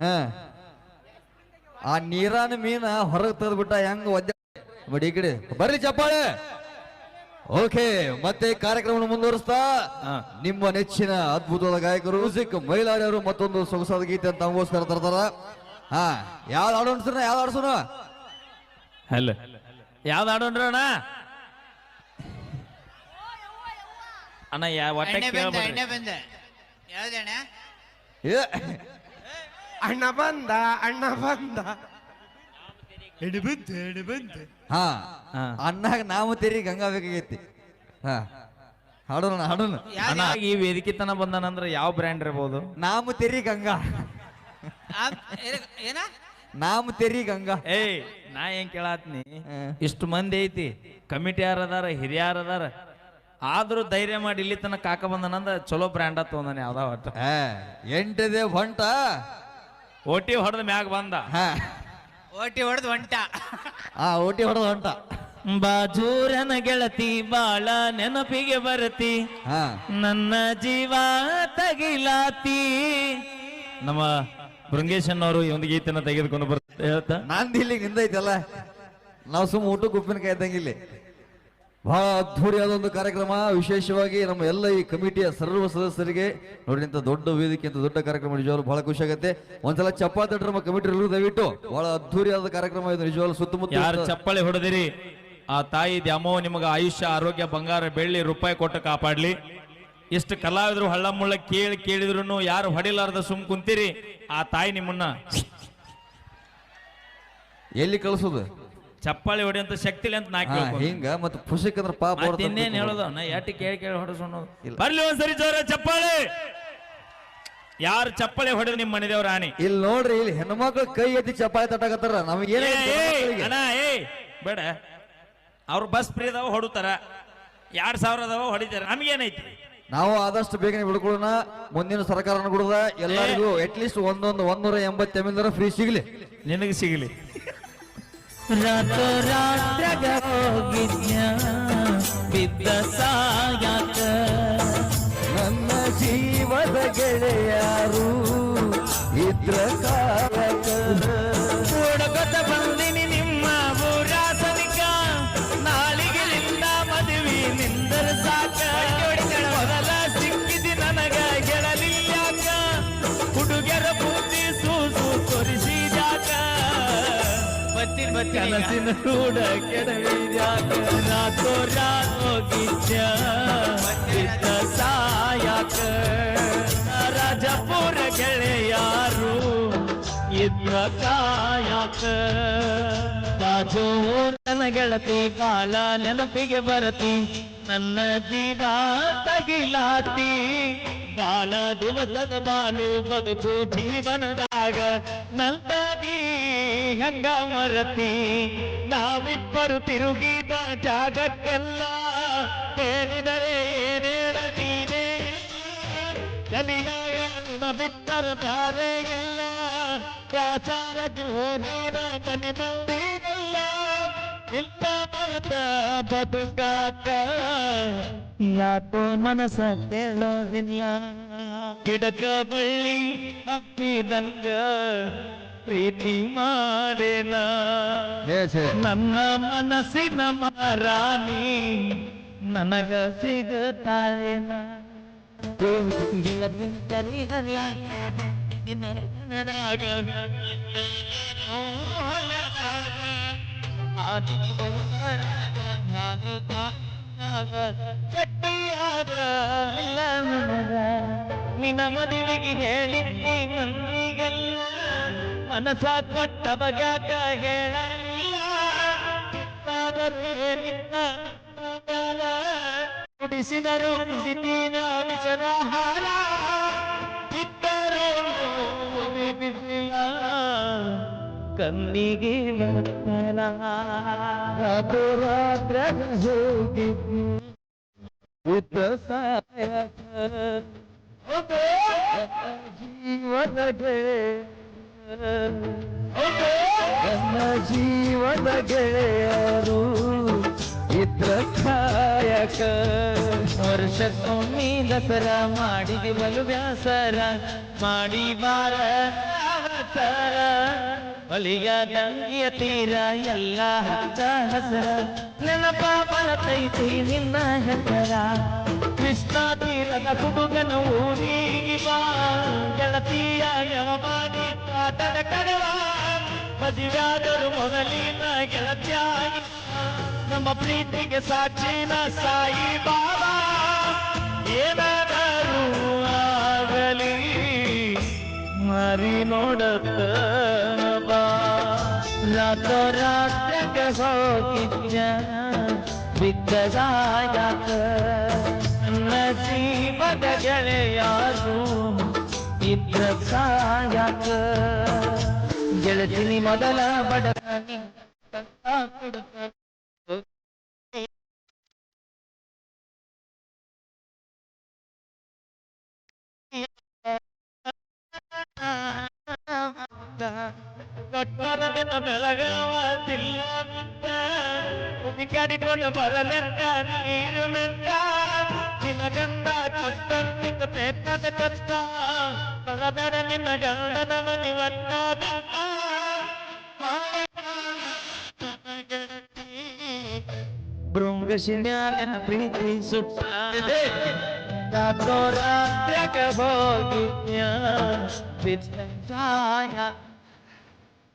ಹಾ. ಆ ನೀರಾನ ಮೀನ ಹೊರಗೆ ತೆಗೆದ್ಬಿಟ್ಟ ಹೆಂಗ್ ಒದ್ದೆ ಬಡಿ ಈ ಕಡೆ. ಬರ್ರಿ ಚಪ್ಪಾಳೆ. ಓಕೆ ಮತ್ತೆ ಕಾರ್ಯಕ್ರಮ ಮುಂದುವರಿಸ್ತಾ ನಿಮ್ಮ ನೆಚ್ಚಿನ ಅದ್ಭುತವಾದ ಗಾಯಕರು ಮ್ಯೂಸಿಕ್ ಮೈಲಾರಿಯವರು ಮತ್ತೊಂದು ಸೊಗಸಾದ ಗೀತೆ ಅಂತ ನಮಗೋಸ್ಕರ ತರ್ತಾರ. ಹಾ ಯಾವ್ದು ಆಡೋಣ ಯಾವ್ದು ಆಡ್ಸೋಣ ಹಲೋ. ಯಾವ್ದು ಆಡೋಣ್ರಿ ಅಣ್ಣ ಅಣ್ಣ ಯಾ ಒಟ್ಟ ಎಣ್ಣೆ ಬಂದ ಎಣ್ಣೆ ಬಂದ. ಯಾವ್ದಣ್ಣ ಏ, ಅಣ್ಣ ಬಂದ ಅಣ್ಣ ಬಂದ. ಎಡಿ ಬಂತು ಎಡಿ ಬಂತು ಹಾ ಅಣ್ಣ ಅಣ್ಣಾಗ ನಾವು ತೆರಿ ಗಂಗಾ ಬೇಕಾಗೈತಿ. ಹಾ. ಹಾಡೋಣ ಹಾಡೋಣ. ಅಣ್ಣ ಈ ವೇದಿಕೆ ತನ ಬಂದಾನಂದ್ರ ಯಾವ ಬ್ರ್ಯಾಂಡ್ ಇರ್ಬೋದು? ನಾವು ತೆರಿ ಗಂಗಾ. ಏನ- ನಾಮ ತೆರಿ ಗಂಗಾ. ಏಯ್ ನಾ ಏನ್ ಕೇಳಾತ್ನಿ. ಇಷ್ಟು ಮಂದಿ ಐತಿ ಕಮಿಟಿ ಯಾರ ಅದಾರ ಹಿರಿಯರ್ ಅದಾರ? ಆದ್ರೂ ಧೈರ್ಯ ಮಾಡಿ ಇಲ್ಲಿ ತನಕ ಕಾಕ ಬಂದನಂದ ಚಲೋ ಬ್ರ್ಯಾಂಡ್ ತೊಂದಾನೆ ಯಾವ್ದ ಒಟ್ಟ ಏ, ಎಂಟದೇ ಹೊಂಟ. ಓಟಿ ಹೊಡೆದ ಮ್ಯಾಗ ಬಂದ. ಹಾ. ಓಟಿ ಹೊಡೆದು ಹೊಂಟ ಆ ಓಟಿ ಹೊಡೆದ ಹೊಂಟ ಬಾಜೂರನ ಗೆಳತಿ ಬಾಳ ನೆನಪಿಗೆ ಬರತಿ. ಹಾ. ನನ್ನ ಜೀವ ತಗಿಲಾತಿ. ನಮ್ಮ ಬೃಂಗೇಶನ್ ಅವರು ಈ ಒಂದು ಗೀತೆನ ತೆಗೆದುಕೊಂಡು ಬರ್ತಾ ಹೇಳ್ತಾ. ನಂದು ಇಲ್ಲಿ ನಿಂದೈತಲ್ಲ? ನಾವು ಸುಮ್ಮ ಊಟಕ್ಕೆ ಉಪ್ಪಿನಕಾಯಿ ಇದ್ದಂಗೆ ಇಲ್ಲಿ ಬಹಳ ಅದ್ಧೂರಿಯಾದ ಒಂದು ಕಾರ್ಯಕ್ರಮ. ವಿಶೇಷವಾಗಿ ನಮ್ಮ ಎಲ್ಲ ಈ ಕಮಿಟಿಯ ಸರ್ವ ಸದಸ್ಯರಿಗೆ ನೋಡಿ ಇಂಥ ದೊಡ್ಡ ವೇದಿಕೆ ಅಂತ ದೊಡ್ಡ ಕಾರ್ಯಕ್ರಮ ನಿಜವಾಗ್ಲು ಬಹಳ ಖುಷಿ ಆಗುತ್ತೆ. ಒಂದ್ಸಲ ಚಪ್ಪಾಳೆ ನಮ್ಮ ಕಮಿಟಿ ದಯವಿಟ್ಟು ಬಹಳ ಅದ್ಧೂರಿಯಾದ ಕಾರ್ಯಕ್ರಮ ಇದು ನಿಜವಾಗ್ಲು ಸುತ್ತಮುತ್ತ ಯಾರು ಚಪ್ಪಳೆ ಹೊಡೆದಿರಿ ಆ ತಾಯಿ ದ್ಯಾಮೋ ನಿಮಗೆ ಆಯುಷ್ಯ ಆರೋಗ್ಯ ಬಂಗಾರ ಬೆಳ್ಳಿ ರೂಪಾಯಿ ಕೊಟ್ಟು ಕಾಪಾಡ್ಲಿ. ಎಷ್ಟು ಕಲಾವಿದರು ಹಳ್ಳ ಮುಳ್ಳ ಕೇಳಿ ಕೇಳಿದ್ರು ಯಾರು ಹೊಡಿಲಾರ್ದ ಸುಮ್ ಕುಂತೀರಿ ಆ ತಾಯಿ ನಿಮ್ಮನ್ನ. ಎಲ್ಲಿ ಕಳಿಸೋದು? ಚಪ್ಪಾಳೆ ಹೊಡೆಯಂತ ಶಕ್ತಿ ಅಂತ ನಾ ಹಾ, ಕೇಳ್ಕೊಂಡೆ. ಹಿಂಗ ಮತ್ತೆ ಪುಸ್ತಕ ಅಂದ್ರೆ ಪಾಪ ಅವ್ರ ಮತ್ತೆ ಇನ್ನೇನ್ ಹೇಳೋದು? ನಾ ಎಟ್ಟು ಕೇಳಿ ಕೇಳಿ ಹೊಡೆಸೋಣ ಇಲ್ಲ. ಬರ್ಲಿ ಒಂದ್ಸರಿ ಜೋರ ಚಪ್ಪಾಳಿ. ಯಾರು ಚಪ್ಪಾಳಿ ಹೊಡೆದ್ ನಿಮ್ ಮನೆದೇವ್ರ ರಾಣಿ? ಇಲ್ಲಿ ನೋಡ್ರಿ ಇಲ್ಲಿ ಹೆಣ್ಮಕ್ಳು ಕೈ ಎತ್ತಿ ಚಪ್ಪಾಳಿ ತಟ್ಟಾಕತ್ತಾರ. ನಮಗೆ ಏ, ಏ, ಅಣ್ಣ ಏ ಬೇಡ. ಅವ್ರ ಬಸ್ ಫ್ರೀ ಅದಾವ ಹೊಡುತ್ತಾರ ಎರಡ್ ಸಾವಿರ ಅದಾವ ಹೊಡಿತಾರ. ನಮ್ಗೇನೈತಿ ನಾವು ಆದಷ್ಟು ಬೇಗನೆ ಬಿಡ್ಕೊಳ್ಳೋಣ. ಮುಂದಿನ ಸರ್ಕಾರ ಕೂಡ ಎಲ್ಲರಿಗೂ ಅಟ್ಲೀಸ್ಟ್ ಒಂದೊಂದು ಒಂದೂರ ಎಂಬತ್ತು ಎಂ ಫ್ರೀ ಸಿಗ್ಲಿ. ನಿನಗೆ ಸಿಗಲಿ. ರಾತ್ರಾಗ ಹೋಗಿದ್ಯ? ಬಿದ್ದ ಸಾಯಾಕ? ನನ್ನ ಜೀವದ ಗೆಳೆಯಾರು ಇದ್ರ ಕನಸಿನ ಕೂಡ ಕೆಡವಿದ್ಯಾಕ ರಾತೋ ಹೋಗಿದ್ಯ ಬಿದ್ದ ಸಾಯಾಕ. ರಾಜಪುರ ಗೆಳೆಯಾರು ಇದ್ರ ಕಾಯಾಕ. ರಾಜೋ ನನ್ನ ಗೆಳತಿ ಕಾಲ ನೆನಪಿಗೆ ಬರತಿ. ನನ್ನ ದಿನ ತಗಿಲಾತಿ. ಬಾಲ ದಿವಸದ ಬಾಲು ಬದುಕು ಜೀವನದಾಗ ನಂದನಿ ಹಂಗ ಮರತಿ ನಾವಿಬ್ಬರು ತಿರುಗಿದ ಜಾಗಕ್ಕೆಲ್ಲ ಹೇಳಿದರೆ ಏನೇಳತೀನೆ ಕಲಿಯಾಗ ಬಿಟ್ಟರ ಧಾರೆಗೆಲ್ಲ ಪ್ರಾಚಾರಕ್ಕೆ ಹೋದ ಕನಿಮಲ್ಲ ಇಲ್ಲ ಮರದ ಬದುಕಾಕ ಯಾಕೋ ಮನಸ ಕೇಳೋದಿಲ್ಲ. ಗಿಡಕ ಬಳ್ಳಿ ಹಪ್ಪಿದಂಗ ಪ್ರೀತಿ ಮಾಡೇನ ನನ್ನ ಮನಸ್ಸಿನ ಮಾರಾಣಿ ನನಗ ಸಿಗುತ್ತಾಳೇನ. ನಿನ್ನ ಮದುವೆಗೆ ಹೇಳಿದ್ದಿ ಮಂದಿಗೆಲ್ಲ ಮನಸ ಕೊಟ್ಟ ಬಗಾಕ ಹೇಳಲಿಲ್ಲ ಕುಡಿಸಿದರು ಕುಡಿದಿನ ವಿಷರಹಾರ ಇದ್ದರು ಬಿಸಿಲ ಕಣ್ಣಿಗೆ ರಾತ್ರಿ ಹೋಗಿದ್ದು ಉತ್ತ ಸಾಯಕ ಜೀವನ ನನ್ನ ಜೀವನ ಗೆಳೆಯರು ಇದ್ರ ಕಾಯಕ ವರ್ಷಕ್ಕೊಮ್ಮೆ ದಸರಾ ಮಾಡಿದೆ ಬಲು ವ್ಯಾಸರ ಮಾಡಿ ಬಾರ ಆತ ಬಲಿಯ ದಂಗಿಯ ತೀರ ಎಲ್ಲ ಹಚ್ಚ ಹಸರ ನೆನಪ ಬರತೈತಿ ನಿನ್ನ ಹೆಸರ. ಕೃಷ್ಣ ತೀರದ ಕುಡುಗನ ಊರಿಗೆ ಬಾ. ಗೆಳತಿಯ ಯಮಾನಿ ಆಟದ ಕಡವ. ಮದುವೆಯಾದರು ಮೊದಲಿನ ಗೆಳತಿಯಾಗಿ ನಮ್ಮ ಪ್ರೀತಿಗೆ ಸಾಕ್ಷಿನ ಸಾಯಿ ಬಾಬಾ. ಏನಾದರೂ ನೋಡತ್ತ ಬಾ ರಾತೋ ರಾತ್ರಿಗೆ ಹೋಗಿದ್ದ ಬಿದ್ದದಾಯಾಕ ನನ್ನ ಜೀವದ ಗೆಳೆಯಾರು ಇದ್ರ ಸಾಯಾಕ ಗೆಳತಿನಿ ಮೊದಲ ಬಡತನಿ ಭೃಂಗಶಿನ್ಯಾನ ಪ್ರೀತಿ ಸುತ್ತದೆ ರಾತ್ರೋ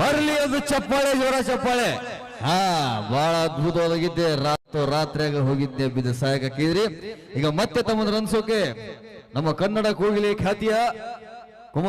ಬರ್ಲಿ ಅದು ಚಪ್ಪಾಳೆ, ಜೋರ ಚಪ್ಪಾಳೆ. ಹಾ, ಬಹಳ ಅದ್ಭುತವಾಗಿದ್ದೆ ರಾತ್ರೋ ರಾತ್ರಿಯಾಗ ಹೋಗಿದ್ದೆ, ಬಿದ್ದ ಸಹಾಯಕ ಈಗ ಮತ್ತೆ ತಮ್ಮದ್ರ ಅನ್ಸೋಕೆ, ನಮ್ಮ ಕನ್ನಡ ಕೋಗಿಲೆ ಖ್ಯಾತಿಯ